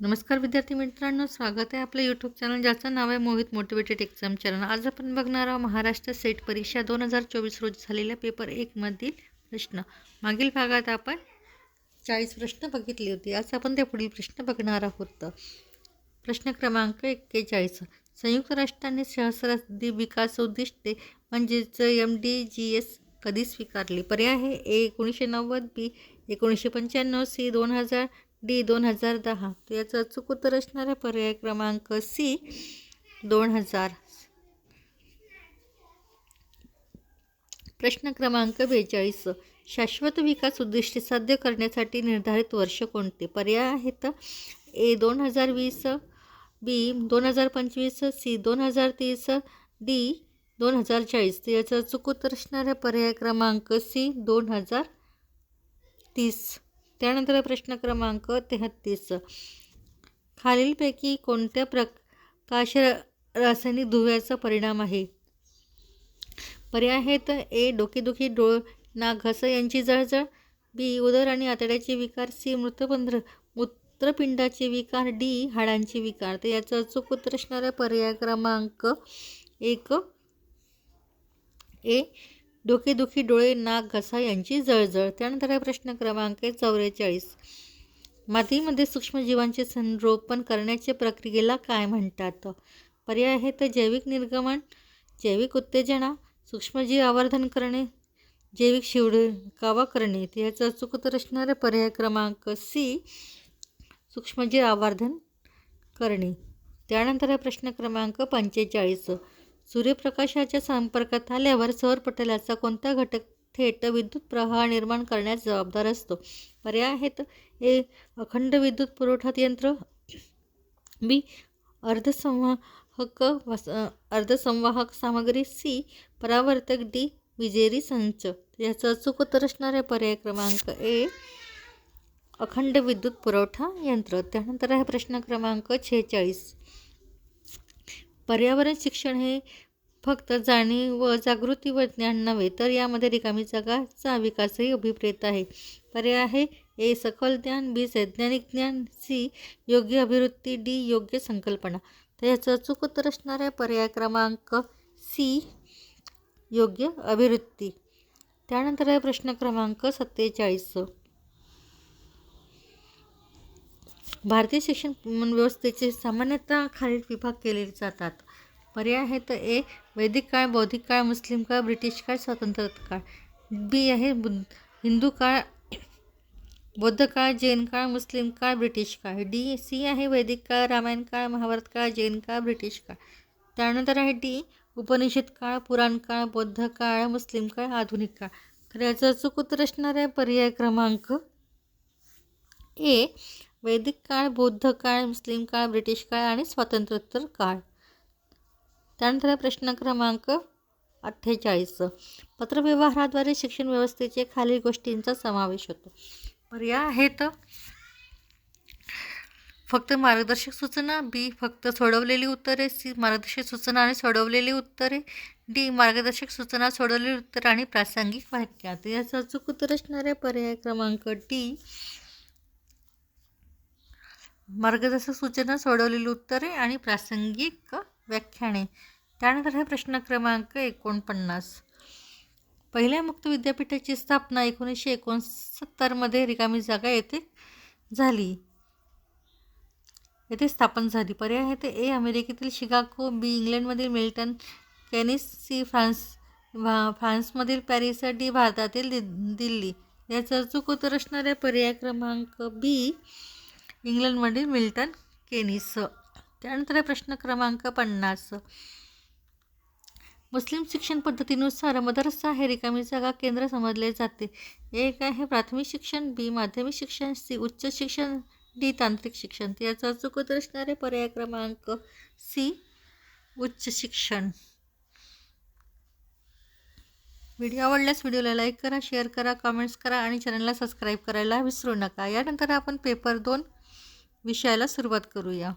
नमस्कार विद्यार्थी मित्रांनो स्वागत आहे आपलं यूट्यूब चॅनल ज्याचं नाव आहे मोहित मोटिवेटेड एक्झाम चॅनल आज आपण बघणार आहोत महाराष्ट्र सेट परीक्षा दोन हजार चोवीस रोजी झालेल्या पेपर एकमधील प्रश्न. मागील भागात आपण चाळीस प्रश्न बघितले होते. आज आपण ते पुढील प्रश्न बघणार आहोत. प्रश्न क्रमांक एक्केचाळीस. संयुक्त राष्ट्रांनी सहस्राब्दी विकास उद्दिष्टे म्हणजेच एम डी जी एस कधी स्वीकारली? पर्याय हे ए एकोणीसशे नव्वद बी एकोणीसशे पंच्याण्णव सी दोन हजार डी दोन हजार दहा. तर याचं अचूक उत्तर असणार आहे पर्याय क्रमांक सी दोन हजार. प्रश्न क्रमांक बेचाळीस. शाश्वत विकास उद्दिष्टे साध्य करण्यासाठी निर्धारित वर्ष कोणते? पर्याय आहेत ए दोन हजार वीस बी दोन हजार पंचवीस सी दोन हजार तीस डी दोन हजार चाळीस. तर याचं अचूक उत्तर पर्याय क्रमांक सी दोन हजार तीस. त्यानंतर प्रश्न क्रमांक तेहत्तीस खालीलपैकी कोणत्या प्रकाश रासायनिक धुव्याचा परिणाम आहे? पर्याय आहेत ए डोकेदुखी डोळ नाक घस यांची जळजळ बी उदर आणि आतड्याचे विकार सी मृतपंध्र मूत्रपिंडाचे विकार डी हाडांचे विकार. तर याचं अचूक उत्तर असणारा पर्याय क्रमांक एक ए डोकेदुखी डोळे नाक घसा यांची जळजळ. त्यानंतर आहे प्रश्न क्रमांक चौवेचाळीस. मातीमध्ये सूक्ष्मजीवांचे संरोपण करण्याच्या प्रक्रियेला काय म्हणतात? पर्याय आहेत जैविक निर्गमन जैविक उत्तेजना सूक्ष्मजीव आवर्धन करणे जैविक शिवडकावा करणे. याचा अचूक उत्तर असणारा पर्याय क्रमांक सी सूक्ष्मजीव आवर्धन करणे. त्यानंतर आहे प्रश्न क्रमांक पंचेचाळीस. सूर्यप्रकाशाच्या संपर्कात आल्यावर सौर पटलाचा कोणता घटक थेट विद्युत प्रवाह निर्माण करण्यास जबाबदार असतो? पर्याय आहेत. ए अखंड विद्युत पुरवठा यंत्र. बी अर्धसंवाहक वस अर्धसंवाहक सामग्री. सी परावर्तक डी विजेरी संच. याचं अचूक उत्तर असणारे पर्याय क्रमांक ए. अखंड विद्युत पुरवठा यंत्र. त्यानंतर आहे प्रश्न क्रमांक छेचाळीस. पर्यावरण शिक्षण हे फक्त जाणीव व जागृती व ज्ञान नव्हे तर यामध्ये रिकामी जगाचा विकासही अभिप्रेत आहे. पर्याय आहे ए सखोल ज्ञान बी वैज्ञानिक ज्ञान सी योग्य अभिवृत्ती डी योग्य संकल्पना. तर याचं अचूक उत्तर असणाऱ्या पर्याय क्रमांक सी योग्य अभिवृत्ती. त्यानंतर आहे प्रश्न क्रमांक सत्तेचाळीस. भारतीय शिक्षण व्यवस्थेचे सामान्यतः खालील विभाग केले जातात. पर्याय आहेत ए वैदिक काळ बौद्धिक काळ मुस्लिम काळ ब्रिटिश काळ स्वातंत्र्य काळ. बी आहे हिंदू काळ बौद्ध काळ जैन काळ मुस्लिम काळ ब्रिटिश काळ. डी सी आहे वैदिक काळ रामायण काळ महाभारत काळ जैन काळ ब्रिटिश काळ. त्यानंतर आहे डी उपनिषद काळ पुराण काळ बौद्ध काळ मुस्लिम काळ आधुनिक काळ. तर याचं अचूक उत्तर पर्याय क्रमांक ए. वैदिक काळ बौद्ध काळ मुस्लिम काळ ब्रिटिश काळ आणि स्वातंत्र्योत्तर काळ. त्यानंतर प्रश्न क्रमांक अठ्ठेचाळीस. पत्रव्यवहाराद्वारे शिक्षण व्यवस्थेचे खालील गोष्टींचा समावेश होतो. पर्याय आहेत. फक्त मार्गदर्शक सूचना बी फक्त सोडवलेली उत्तरे सी मार्गदर्शक सूचना आणि सोडवलेली उत्तरे डी मार्गदर्शक सूचना सोडवलेली उत्तरे आणि प्रासंगिक वाक्यात याचं अचूक उत्तर असणारे पर्याय क्रमांक डी. मार्गदर्शक सूचना सोडवलेली उत्तरे आणि प्रासंगिक व्याख्याने. त्यानंतर हे प्रश्न क्रमांक एकोणपन्नास. पहिल्या मुक्त विद्यापीठाची स्थापना एकोणीसशे एकोणसत्तरमध्ये रिकामी जागा येथे झाली. येथे स्थापन झाली. पर्याय आहे ते ए. अमेरिकेतील शिकागो बी. इंग्लंडमधील मिल्टन कॅनिस सी. फ्रान्स फ्रान्समधील पॅरिस डी भारतातील दि दिल्ली. या अचूक उत्तर असणाऱ्या पर्याय क्रमांक बी इंग्लंडमधील मिल्टन केनिस त्यानंतर प्रश्न क्रमांक पन्नास मुस्लिम शिक्षण पद्धतीनुसार मदरसा हे रिकामी जागा केंद्र समजले जाते. एक आहे प्राथमिक शिक्षण बी माध्यमिक शिक्षण सी उच्च शिक्षण डी तांत्रिक शिक्षण. याचा अचूक उत्तर असणारे पर्याय क्रमांक सी उच्च शिक्षण. व्हिडिओ आवडल्यास व्हिडिओला लाईक करा शेअर करा कमेंट्स करा आणि चॅनलला सबस्क्राईब करायला विसरू नका. यानंतर आपण पेपर दोन विषयाला सुरुवात करूया.